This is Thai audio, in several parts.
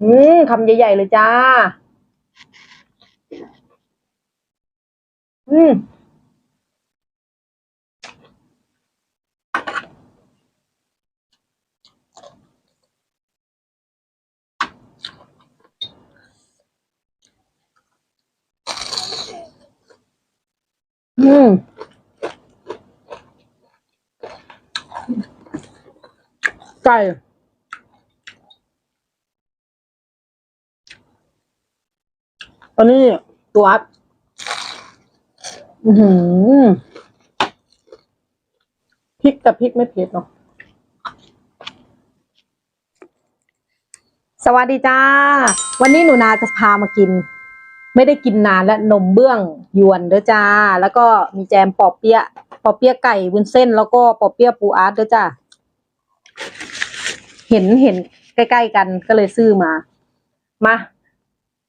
อืมคำใหญ่ ๆ เลยจ้า อืม อืม ไก่ อันนี้ตัวอัพอือหือพริกกับพริกไม่เผ็ดเนาะสวัสดีจ้า วันนี้หนูนาจะพามากิน ไม่ได้กินนานและนมเบื้องยวนเด้อจ้า แล้วก็มีแจมปอเปี๊ยะปอเปี๊ยะไก่วุ้นเส้น แล้วก็ปอเปี๊ยะปูอาร์ตเด้อจ้าเห็นเห็นใกล้ๆกันก็เลยซื้อมา มา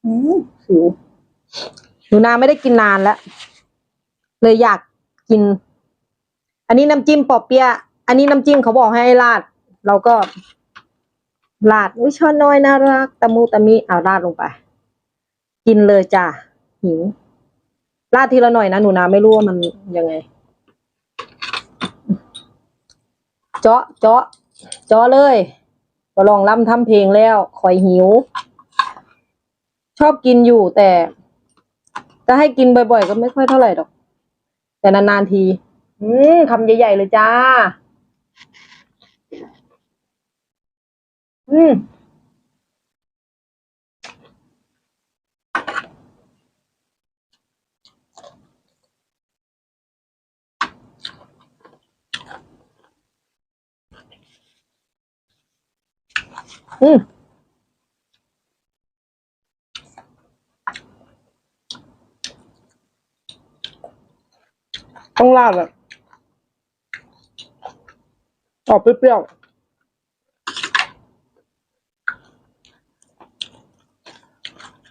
อืมสิวหนูนาไม่ได้กินนานแล้ว เลยอยากกิน อันนี้น้ำจิ้มปอเปี๊ยะอันนี้น้ำจิ้มเขาบอกให้ราด เราก็ราดอุ้ยช้อนน้อยน่ารักตะมูตะมิเอาราดลงไป กินเลยจ้ะหิวราดทีละหน่อยนะหนูนาไม่รู้ว่ามันยังไง เจาะเจาะเจาะเลยก็ลองล่ำทำเพลงแล้วคอยหิว ชอบกินอยู่แต่จะให้กินบ่อยๆ ก็ไม่ค่อยเท่าไหร่ดอก แต่นานๆที อืมคำใหญ่ๆเลยจ้า อืมอืม ต้องราดแบบออกเปรี้ยวๆ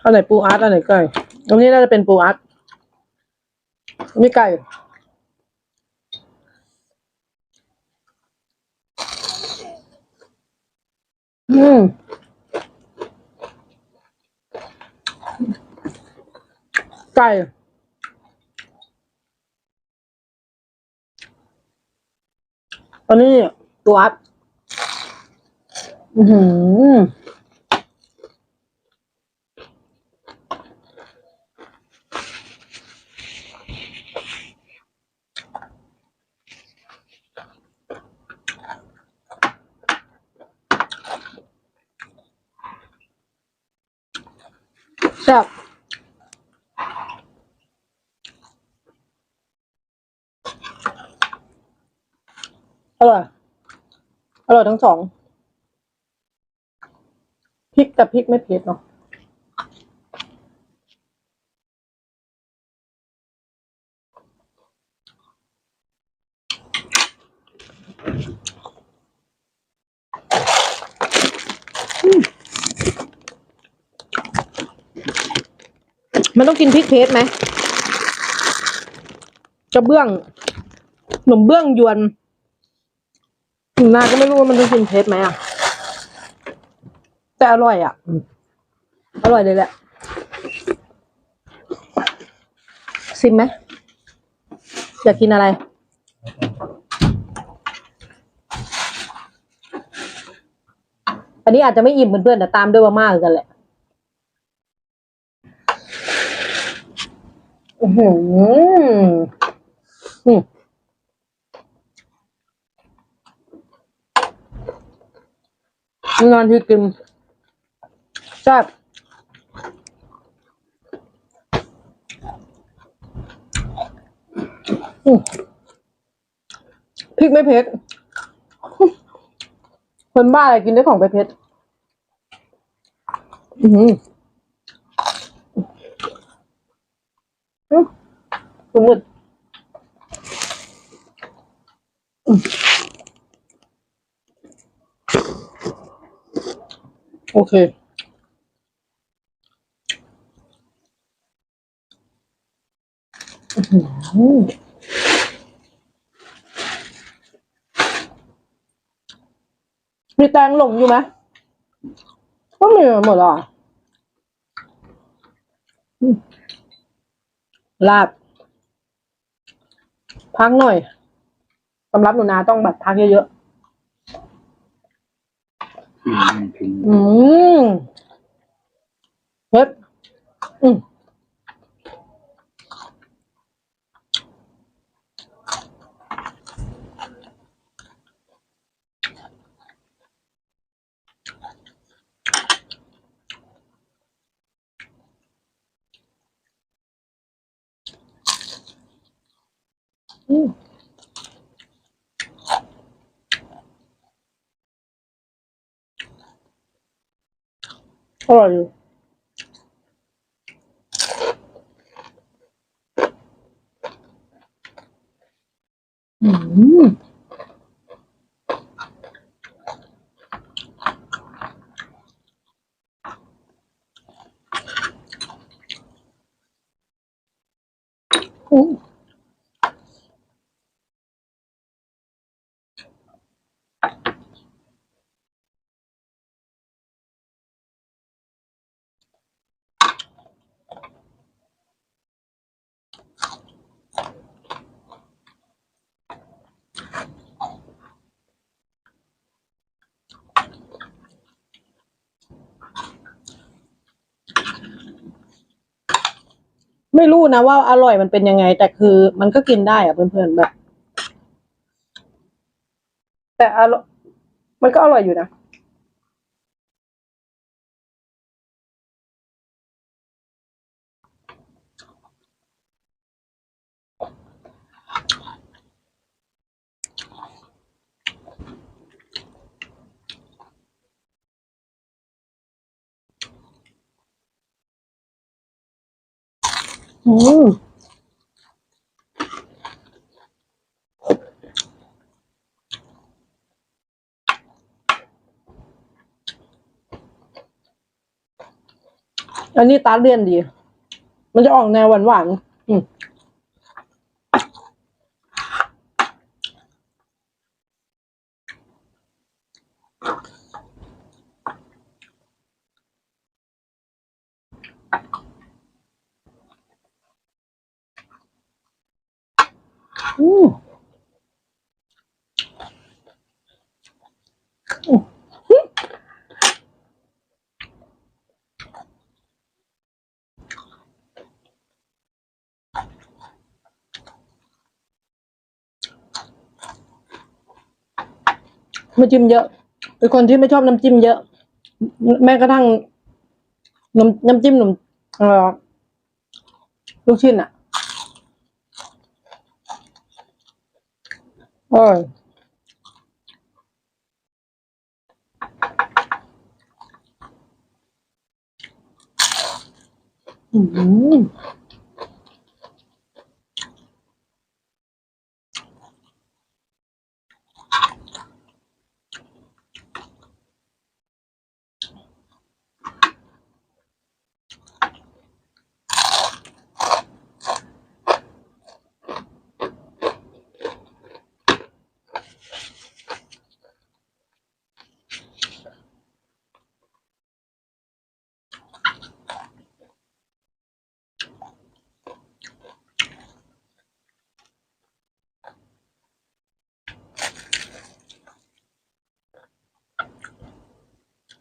อันไหนปูอาร์ตอันไหนไก่ตรงนี้น่าจะเป็นปูอาร์ตอันนี่ไก่อืมไก่ ตอนนี้ตัวอัพอือหือแซ่บ อร่อย อร่อยทั้งสอง พริกแต่พริกไม่เผ็ดเนาะ มันต้องกินพริกเผ็ดไหมกระเบื้องขนมเบื้องยวน นูนาก็ไม่รู้ว่ามันต้องกินเผ็ดไหมอะ แต่อร่อยอะ อร่อยเลยแหละ ซิมไหมอยากกินอะไร อันนี้อาจจะไม่อิ่มเพื่อนๆแต่ตามด้วยมาม่ากันแหละอือหืออืม นอนที่กินแซ่บพริกไม่เผ็ด คนบ้าอะไรกินได้ของไปเผ็ด อือหืออืมสมมติอืม โอเคอื้อหือมีแตงหลงอยู่ไหมก็มีหมดแล้วเหรออืมลาบ พักหน่อยสำหรับหนูนาต้องแบบพักเยอะอืมถึงๆอืม เฮ็ดอืมอืมอร่อยอยู่ อืมอืม ไม่รู้นะว่าอร่อยมันเป็นยังไง แต่คือมันก็กินได้อะเพื่อนๆแบบ แต่อร่อยมันก็อร่อยอยู่นะ อืมอันนี้ตาเลี่ยนดี มันจะออกแนวหวานหวานอืม ไม่จิ้มเยอะ เป็นคนที่ไม่ชอบน้ำจิ้มเยอะ แม้กระทั่งน้ำน้ำจิ้มหนุ่มเอ่อลูกชิ้นอะ อร่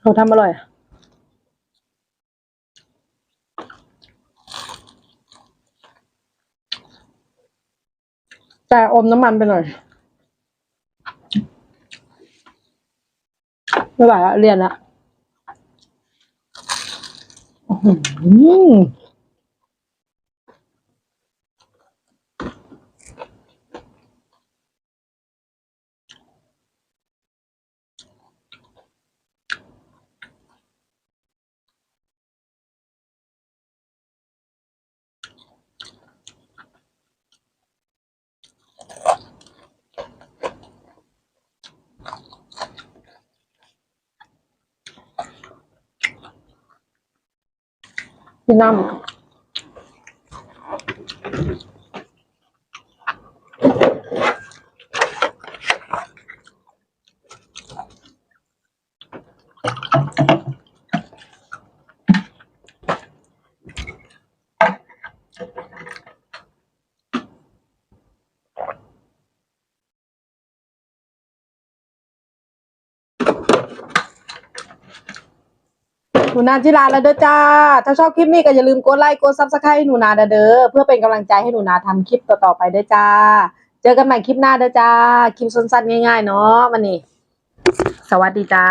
เขาทำอร่อย แต่อมน้ำมันไปหน่อยไม่ไหวละเรียนละอื้อ หื หนูนาที่ร้านแล้วเด้อจ้า ถ้าชอบคลิปนี้ก็อย่าลืมกดไลค์กดซับสไครต์หนูนาเด้อเพื่อเป็นกำลังใจให้หนูนาทำคลิปต่อๆไปเด้อจ้า เจอกันใหม่คลิปหน้าเด้อจ้า คลิปสั้นๆง่ายๆเนาะวันนี้ สวัสดีจ้า